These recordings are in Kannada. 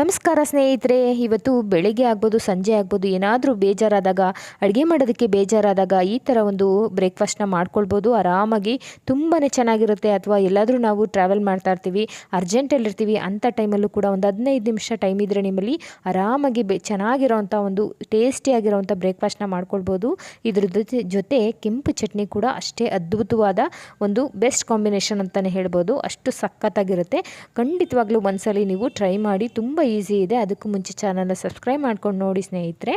ನಮಸ್ಕಾರ ಸ್ನೇಹಿತರೆ, ಇವತ್ತು ಬೆಳಿಗ್ಗೆ ಆಗ್ಬೋದು, ಸಂಜೆ ಆಗ್ಬೋದು, ಏನಾದರೂ ಬೇಜಾರಾದಾಗ, ಅಡುಗೆ ಮಾಡೋದಕ್ಕೆ ಬೇಜಾರಾದಾಗ ಈ ಥರ ಒಂದು ಬ್ರೇಕ್ಫಾಸ್ಟ್ನ ಮಾಡ್ಕೊಳ್ಬೋದು. ಆರಾಮಾಗಿ ತುಂಬಾ ಚೆನ್ನಾಗಿರುತ್ತೆ. ಅಥವಾ ಎಲ್ಲಾದರೂ ನಾವು ಟ್ರಾವೆಲ್ ಮಾಡ್ತಾ ಇರ್ತೀವಿ ಅರ್ಜೆಂಟಲ್ಲಿರ್ತೀವಿ ಅಂಥ ಟೈಮಲ್ಲೂ ಕೂಡ ಒಂದು ಹದಿನೈದು ನಿಮಿಷ ಟೈಮ್ ಇದ್ದರೆ ನಿಮ್ಮಲ್ಲಿ ಆರಾಮಾಗಿ ಬೆ ಚೆನ್ನಾಗಿರೋವಂಥ ಒಂದು ಟೇಸ್ಟಿಯಾಗಿರೋವಂಥ ಬ್ರೇಕ್ಫಾಸ್ಟ್ನ ಮಾಡ್ಕೊಳ್ಬೋದು. ಇದ್ರ ಜೊತೆ ಜೊತೆ ಕೆಂಪು ಚಟ್ನಿ ಕೂಡ ಅಷ್ಟೇ ಅದ್ಭುತವಾದ ಒಂದು ಬೆಸ್ಟ್ ಕಾಂಬಿನೇಷನ್ ಅಂತಲೇ ಹೇಳ್ಬೋದು. ಅಷ್ಟು ಸಖತ್ತಾಗಿರುತ್ತೆ. ಖಂಡಿತವಾಗ್ಲೂ ಒಂದ್ಸಲಿ ನೀವು ಟ್ರೈ ಮಾಡಿ, ತುಂಬ ಈಸಿ ಇದೆ. ಅದಕ್ಕೂ ಮುಂಚೆ ಚಾನಲ್ನ ಸಬ್ಸ್ಕ್ರೈಬ್ ಮಾಡ್ಕೊಂಡು ನೋಡಿ ಸ್ನೇಹಿತರೆ.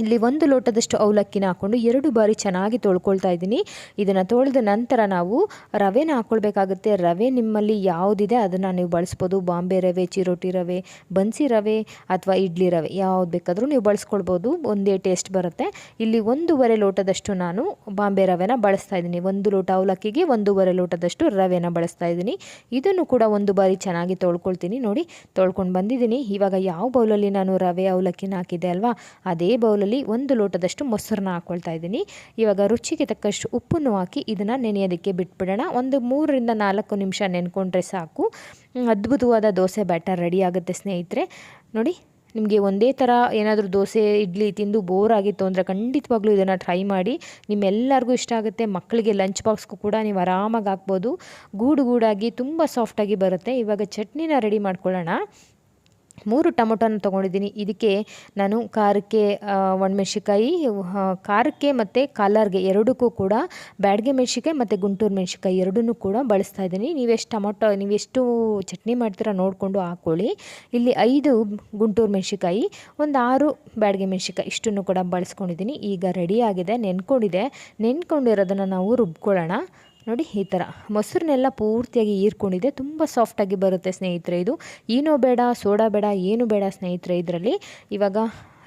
ಇಲ್ಲಿ ಒಂದು ಲೋಟದಷ್ಟು ಅವಲಕ್ಕಿನ ಹಾಕ್ಕೊಂಡು ಎರಡು ಬಾರಿ ಚೆನ್ನಾಗಿ ತೊಳ್ಕೊಳ್ತಾ ಇದ್ದೀನಿ. ಇದನ್ನು ತೊಳೆದ ನಂತರ ನಾವು ರವೆನ ಹಾಕ್ಕೊಳ್ಬೇಕಾಗುತ್ತೆ ರವೆ ನಿಮ್ಮಲ್ಲಿ ಯಾವುದಿದೆ ಅದನ್ನು ನೀವು ಬಳಸ್ಬೋದು. ಬಾಂಬೆ ರವೆ, ಚಿರೋಟಿ ರವೆ, ಬನ್ಸಿ ರವೆ ಅಥವಾ ಇಡ್ಲಿ ರವೆ ಯಾವ್ದು ಬೇಕಾದರೂ ನೀವು ಬಳಸ್ಕೊಳ್ಬೋದು. ಒಂದೇ ಟೇಸ್ಟ್ ಬರುತ್ತೆ. ಇಲ್ಲಿ ಒಂದೂವರೆ ಲೋಟದಷ್ಟು ನಾನು ಬಾಂಬೆ ರವೆನ ಬಳಸ್ತಾ ಇದ್ದೀನಿ. ಒಂದು ಲೋಟ ಅವಲಕ್ಕಿಗೆ ಒಂದೂವರೆ ಲೋಟದಷ್ಟು ರವೆನ ಬಳಸ್ತಾ ಇದ್ದೀನಿ. ಇದನ್ನು ಕೂಡ ಒಂದು ಬಾರಿ ಚೆನ್ನಾಗಿ ತೊಳ್ಕೊಳ್ತೀನಿ. ನೋಡಿ, ತೊಳ್ಕೊಂಡು ಬಂದಿದ್ದೀನಿ. ಇವಾಗ ಯಾವ ಬೌಲಲ್ಲಿ ನಾನು ರವೆ ಅವಲಕ್ಕಿನ ಹಾಕಿದ್ದೆ ಅಲ್ವಾ? ಅದೇ ಬೌಲ್ ಬೌಲಲ್ಲಿ ಒಂದು ಲೋಟದಷ್ಟು ಮೊಸರನ್ನ ಹಾಕ್ಕೊಳ್ತಾ ಇದ್ದೀನಿ. ಇವಾಗ ರುಚಿಗೆ ತಕ್ಕಷ್ಟು ಉಪ್ಪನ್ನು ಹಾಕಿ ಇದನ್ನು ನೆನೆಯೋದಕ್ಕೆ ಬಿಟ್ಬಿಡೋಣ. ಒಂದು ಮೂರರಿಂದ ನಾಲ್ಕು ನಿಮಿಷ ನೆನ್ಕೊಂಡ್ರೆ ಸಾಕು. ಅದ್ಭುತವಾದ ದೋಸೆ ಬ್ಯಾಟರ್ ರೆಡಿ ಆಗುತ್ತೆ ಸ್ನೇಹಿತರೆ. ನೋಡಿ, ನಿಮಗೆ ಒಂದೇ ಥರ ಏನಾದರೂ ದೋಸೆ, ಇಡ್ಲಿ ತಿಂದು ಬೋರ್ ಆಗಿತ್ತು ಅಂದರೆ ಖಂಡಿತವಾಗ್ಲೂ ಇದನ್ನು ಟ್ರೈ ಮಾಡಿ. ನಿಮ್ಮೆಲ್ಲರಿಗೂ ಇಷ್ಟ ಆಗುತ್ತೆ. ಮಕ್ಕಳಿಗೆ ಲಂಚ್ ಬಾಕ್ಸ್ಗೂ ಕೂಡ ನೀವು ಆರಾಮಾಗಿ ಹಾಕ್ಬೋದು. ಗೂಡು ಗೂಡಾಗಿ ತುಂಬ ಸಾಫ್ಟಾಗಿ ಬರುತ್ತೆ. ಇವಾಗ ಚಟ್ನಿನ ರೆಡಿ ಮಾಡ್ಕೊಳ್ಳೋಣ. ಮೂರು ಟೊಮೊಟೊನ ತೊಗೊಂಡಿದ್ದೀನಿ. ಇದಕ್ಕೆ ನಾನು ಖಾರಕ್ಕೆ ಒಣಮೆಣ್ಸಿಕಾಯಿ ಖಾರಕ್ಕೆ ಮತ್ತು ಕಲರ್ಗೆ ಎರಡಕ್ಕೂ ಕೂಡ ಬ್ಯಾಡ್ಗೆ ಮೆಣ್ಸಿಕಾಯಿ ಮತ್ತು ಗುಂಟೂರು ಮೆಣ್ಸಿಕಾಯಿ ಎರಡನ್ನೂ ಕೂಡ ಬಳಸ್ತಾ ಇದ್ದೀನಿ. ನೀವೆಷ್ಟು ಟೊಮೊಟೊ, ನೀವೆಷ್ಟು ಚಟ್ನಿ ಮಾಡ್ತೀರಾ ನೋಡಿಕೊಂಡು ಹಾಕ್ಕೊಳ್ಳಿ ಇಲ್ಲಿ ಐದು ಗುಂಟೂರು ಮೆಣ್ಸಿಕಾಯಿ ಒಂದು ಆರು ಬ್ಯಾಡ್ಗೆ ಮೆಣ್ಸಿಕಾಯಿ ಇಷ್ಟನ್ನು ಕೂಡ ಬಳಸ್ಕೊಂಡಿದ್ದೀನಿ. ಈಗ ರೆಡಿಯಾಗಿದೆ ನೆನ್ಕೊಂಡಿದೆ. ನೆನ್ಕೊಂಡಿರೋದನ್ನು ನಾವು ರುಬ್ಕೊಳ್ಳೋಣ. ನೋಡಿ, ಈ ಥರ ಮೊಸರನ್ನೆಲ್ಲ ಪೂರ್ತಿಯಾಗಿ ಹೀರ್ಕೊಂಡಿದೆ ತುಂಬ ಸಾಫ್ಟಾಗಿ ಬರುತ್ತೆ ಸ್ನೇಹಿತರೆ ಇದು. ಏನೋ ಬೇಡ, ಸೋಡಾ ಬೇಡ, ಏನು ಬೇಡ ಸ್ನೇಹಿತರೆ ಇದರಲ್ಲಿ. ಇವಾಗ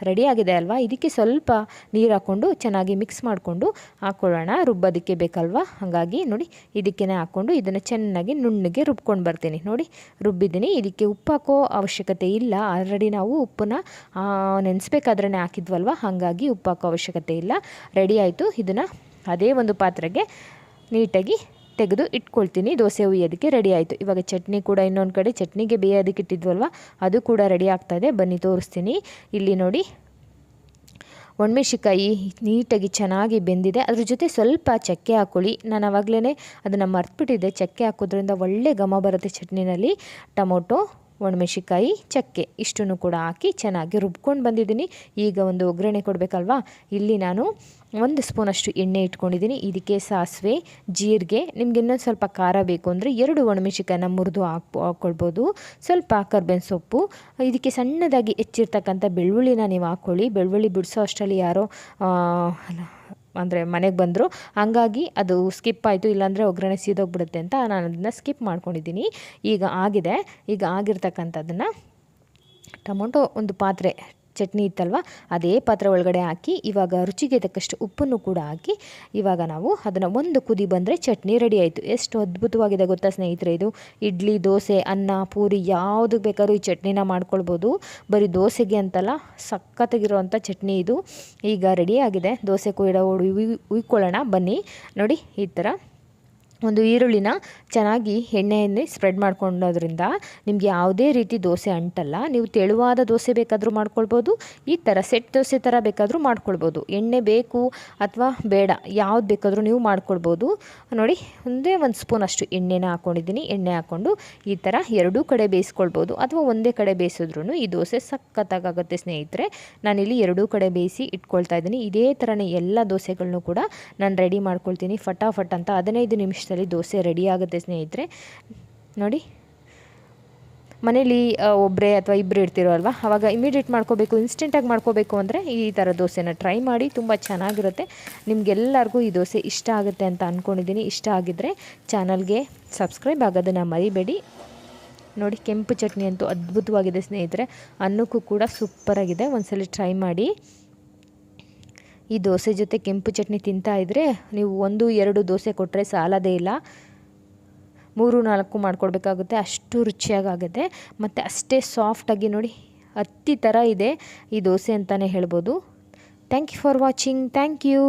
ರೆಡಿಯಾಗಿದೆ ಅಲ್ವಾ? ಇದಕ್ಕೆ ಸ್ವಲ್ಪ ನೀರು ಹಾಕ್ಕೊಂಡು ಚೆನ್ನಾಗಿ ಮಿಕ್ಸ್ ಮಾಡಿಕೊಂಡು ಹಾಕ್ಕೊಳ್ಳೋಣ ರುಬ್ಬೋದಕ್ಕೆ ಬೇಕಲ್ವಾ? ಹಾಗಾಗಿ ನೋಡಿ ಇದಕ್ಕೆ ಹಾಕ್ಕೊಂಡು ಇದನ್ನು ಚೆನ್ನಾಗಿ ನುಣ್ಣಗೆ ರುಬ್ಕೊಂಡು ಬರ್ತೀನಿ. ನೋಡಿ, ರುಬ್ಬಿದ್ದೀನಿ. ಇದಕ್ಕೆ ಉಪ್ಪು ಹಾಕೋ ಅವಶ್ಯಕತೆ ಇಲ್ಲ. ಆಲ್ರೆಡಿ ನಾವು ಉಪ್ಪನ್ನ ನೆನೆಸ್ಬೇಕಾದ್ರೇ ಹಾಕಿದ್ವಲ್ವ? ಹಾಗಾಗಿ ಉಪ್ಪು ಹಾಕೋ ಅವಶ್ಯಕತೆ ಇಲ್ಲ. ರೆಡಿ ಆಯಿತು. ಇದನ್ನು ಅದೇ ಒಂದು ಪಾತ್ರೆಗೆ ನೀಟಾಗಿ ತೆಗೆದು ಇಟ್ಕೊಳ್ತೀನಿ. ದೋಸೆ ಹುಯ್ಯೋದಕ್ಕೆ ರೆಡಿ ಆಯಿತು. ಇವಾಗ ಚಟ್ನಿ ಕೂಡ ಇನ್ನೊಂದು ಕಡೆ ಚಟ್ನಿಗೆ ಬೇಯೋದಕ್ಕೆ ಇಟ್ಟಿದ್ವಲ್ವ? ಅದು ಕೂಡ ರೆಡಿ ಆಗ್ತಾಯಿದೆ ಬನ್ನಿ, ತೋರಿಸ್ತೀನಿ. ಇಲ್ಲಿ ನೋಡಿ ಒಣಮೆಣ್ಸಿಕಾಯಿ ನೀಟಾಗಿ ಚೆನ್ನಾಗಿ ಬೆಂದಿದೆ. ಅದ್ರ ಜೊತೆ ಸ್ವಲ್ಪ ಚಕ್ಕೆ ಹಾಕ್ಕೊಳ್ಳಿ ನಾನು ಆವಾಗಲೇ ಅದನ್ನು ಮರ್ತ್ಬಿಟ್ಟಿದ್ದೆ. ಚಕ್ಕೆ ಹಾಕೋದ್ರಿಂದ ಒಳ್ಳೆ ಘಮ ಬರುತ್ತೆ ಚಟ್ನಿನಲ್ಲಿ. ಟೊಮೊಟೊ ಒಣಮೆಣ್ಸಿಕಾಯಿ ಚಕ್ಕೆ ಇಷ್ಟನ್ನು ಕೂಡ ಹಾಕಿ ಚೆನ್ನಾಗಿ ರುಬ್ಕೊಂಡು ಬಂದಿದ್ದೀನಿ. ಈಗ ಒಂದು ಒಗ್ಗರಣೆ ಕೊಡಬೇಕಲ್ವಾ? ಇಲ್ಲಿ ನಾನು ಒಂದು ಸ್ಪೂನಷ್ಟು ಎಣ್ಣೆ ಇಟ್ಕೊಂಡಿದ್ದೀನಿ. ಇದಕ್ಕೆ ಸಾಸಿವೆ, ಜೀರಿಗೆ, ನಿಮ್ಗೆ ಇನ್ನೊಂದು ಸ್ವಲ್ಪ ಖಾರ ಬೇಕು ಅಂದರೆ ಎರಡು ಒಣಮೆಣ್ಸಿಕಾಯನ್ನ ಮುರಿದು ಹಾಕ್ ಹಾಕ್ಕೊಳ್ಬೋದು ಸ್ವಲ್ಪ ಕರ್ಬೇವಿನ ಸೊಪ್ಪು, ಇದಕ್ಕೆ ಸಣ್ಣದಾಗಿ ಹೆಚ್ಚಿರ್ತಕ್ಕಂಥ ಬೆಳ್ಳುಳ್ಳಿನ ನೀವು ಹಾಕ್ಕೊಳ್ಳಿ ಬೆಳ್ಳುಳ್ಳಿ ಬಿಡಿಸೋ ಅಷ್ಟರಲ್ಲಿ ಯಾರೋ ಅಂದರೆ ಮನೆಗೆ ಬಂದರು. ಹಂಗಾಗಿ ಅದು ಸ್ಕಿಪ್ ಆಯಿತು, ಇಲ್ಲಾಂದರೆ ಒಗ್ಗರಣೆ ಸೀದೋಗ್ಬಿಡುತ್ತೆ ಅಂತ ನಾನು ಅದನ್ನು ಸ್ಕಿಪ್ ಮಾಡ್ಕೊಂಡಿದ್ದೀನಿ. ಈಗ ಆಗಿದೆ. ಈಗ ಆಗಿರ್ತಕ್ಕಂಥದ್ದನ್ನು ಟೊಮೊಟೊ ಒಂದು ಪಾತ್ರೆ ಚಟ್ನಿ ಇತ್ತಲ್ವ, ಅದೇ ಪಾತ್ರೆ ಒಳಗಡೆ ಹಾಕಿ, ಇವಾಗ ರುಚಿಗೆ ತಕ್ಕಷ್ಟು ಉಪ್ಪನ್ನು ಕೂಡ ಹಾಕಿ, ಇವಾಗ ನಾವು ಅದನ್ನು ಒಂದು ಕುದಿ ಬಂದರೆ ಚಟ್ನಿ ರೆಡಿ ಆಯಿತು. ಎಷ್ಟು ಅದ್ಭುತವಾಗಿದೆ ಗೊತ್ತಾ ಸ್ನೇಹಿತರೆ ಇದು? ಇಡ್ಲಿ, ದೋಸೆ, ಅನ್ನ, ಪೂರಿ ಯಾವುದಕ್ಕೆ ಬೇಕಾದ್ರೂ ಈ ಚಟ್ನಿನ ಮಾಡ್ಕೊಳ್ಬೋದು. ಬರೀ ದೋಸೆಗೆ ಅಂತಲ್ಲ ಸಖತ್ತಾಗಿರುವಂಥ ಚಟ್ನಿ ಇದು. ಈಗ ರೆಡಿಯಾಗಿದೆ ದೋಸೆ ಕೊಯ್ಡ ಉಯ್ಕೊಳ್ಳೋಣ. ಬನ್ನಿ, ನೋಡಿ, ಈ ಥರ ಒಂದು ಈರುಳ್ಳಿನ ಚೆನ್ನಾಗಿ ಎಣ್ಣೆಯಲ್ಲಿ ಸ್ಪ್ರೆಡ್ ಮಾಡ್ಕೊಂಡೋದ್ರಿಂದ ನಿಮಗೆ ಯಾವುದೇ ರೀತಿ ದೋಸೆ ಅಂಟಲ್ಲ. ನೀವು ತೆಳುವಾದ ದೋಸೆ ಬೇಕಾದರೂ ಮಾಡ್ಕೊಳ್ಬೋದು, ಈ ಥರ ಸೆಟ್ ದೋಸೆ ಥರ ಬೇಕಾದರೂ ಮಾಡ್ಕೊಳ್ಬೋದು. ಎಣ್ಣೆ ಬೇಕು ಅಥವಾ ಬೇಡ, ಯಾವ್ದು ಬೇಕಾದರೂ ನೀವು ಮಾಡ್ಕೊಳ್ಬೋದು. ನೋಡಿ, ಒಂದೇ ಒಂದು ಸ್ಪೂನ್ ಅಷ್ಟು ಎಣ್ಣೆನ ಹಾಕ್ಕೊಂಡಿದ್ದೀನಿ ಎಣ್ಣೆ ಹಾಕ್ಕೊಂಡು ಈ ಥರ ಎರಡೂ ಕಡೆ ಬೇಯಿಸ್ಕೊಳ್ಬೋದು. ಅಥವಾ ಒಂದೇ ಕಡೆ ಬೇಯಿಸಿದ್ರೂ ಈ ದೋಸೆ ಸಖತ್ತಾಗುತ್ತೆ ಸ್ನೇಹಿತರೆ. ನಾನಿಲ್ಲಿ ಎರಡೂ ಕಡೆ ಬೇಯಿಸಿ ಇಟ್ಕೊಳ್ತಾ ಇದ್ದೀನಿ. ಇದೇ ಥರನೇ ಎಲ್ಲ ದೋಸೆಗಳನ್ನೂ ಕೂಡ ನಾನು ರೆಡಿ ಮಾಡ್ಕೊಳ್ತೀನಿ. ಫಟಾಫಟ್ ಅಂತ ಹದಿನೈದು ನಿಮಿಷದಲ್ಲಿ ನಿಮಿಷದಲ್ಲಿ ದೋಸೆ ರೆಡಿ ಆಗುತ್ತೆ ಸ್ನೇಹಿತರೆ. ನೋಡಿ. ಮನೇಲಿ ಒಬ್ಬರೇ ಅಥವಾ ಇಬ್ಬರು ಇರ್ತಿರೋ ಅಲ್ವಾ ಆವಾಗ ಇಮಿಡಿಯೇಟ್ ಮಾಡ್ಕೋಬೇಕು ಇನ್ಸ್ಟೆಂಟಾಗಿ ಮಾಡ್ಕೋಬೇಕು ಅಂದರೆ ಈ ಥರ ದೋಸೆನ ಟ್ರೈ ಮಾಡಿ ತುಂಬ ಚೆನ್ನಾಗಿರುತ್ತೆ. ನಿಮಗೆಲ್ಲರಿಗೂ ಈ ದೋಸೆ ಇಷ್ಟ ಆಗುತ್ತೆ ಅಂತ ಅಂದ್ಕೊಂಡಿದ್ದೀನಿ ಇಷ್ಟ ಆಗಿದ್ದರೆ ಚಾನಲ್ಗೆ ಸಬ್ಸ್ಕ್ರೈಬ್ ಆಗೋದನ್ನು ಮರಿಬೇಡಿ. ನೋಡಿ, ಕೆಂಪು ಚಟ್ನಿ ಅಂತೂ ಅದ್ಭುತವಾಗಿದೆ ಸ್ನೇಹಿತರೆ. ಅನ್ನಕ್ಕೂ ಕೂಡ ಸೂಪರಾಗಿದೆ ಒಂದ್ಸಲಿ ಟ್ರೈ ಮಾಡಿ. ಈ ದೋಸೆ ಜೊತೆ ಕೆಂಪು ಚಟ್ನಿ ತಿಂತಾ ಇದ್ದರೆ ನೀವು ಒಂದು, ಎರಡು ದೋಸೆ ಕೊಟ್ಟರೆ ಸಾಲದೇ ಇಲ್ಲ. ಮೂರು, ನಾಲ್ಕು ಮಾಡಿಕೊಡ್ಬೇಕಾಗುತ್ತೆ. ಅಷ್ಟು ರುಚಿಯಾಗುತ್ತೆ ಮತ್ತು ಅಷ್ಟೇ ಸಾಫ್ಟಾಗಿ ನೋಡಿ ಹತ್ತಿ ಥರ ಇದೆ ಈ ದೋಸೆ ಅಂತಲೇ ಹೇಳ್ಬೋದು. Thank you for watching thank you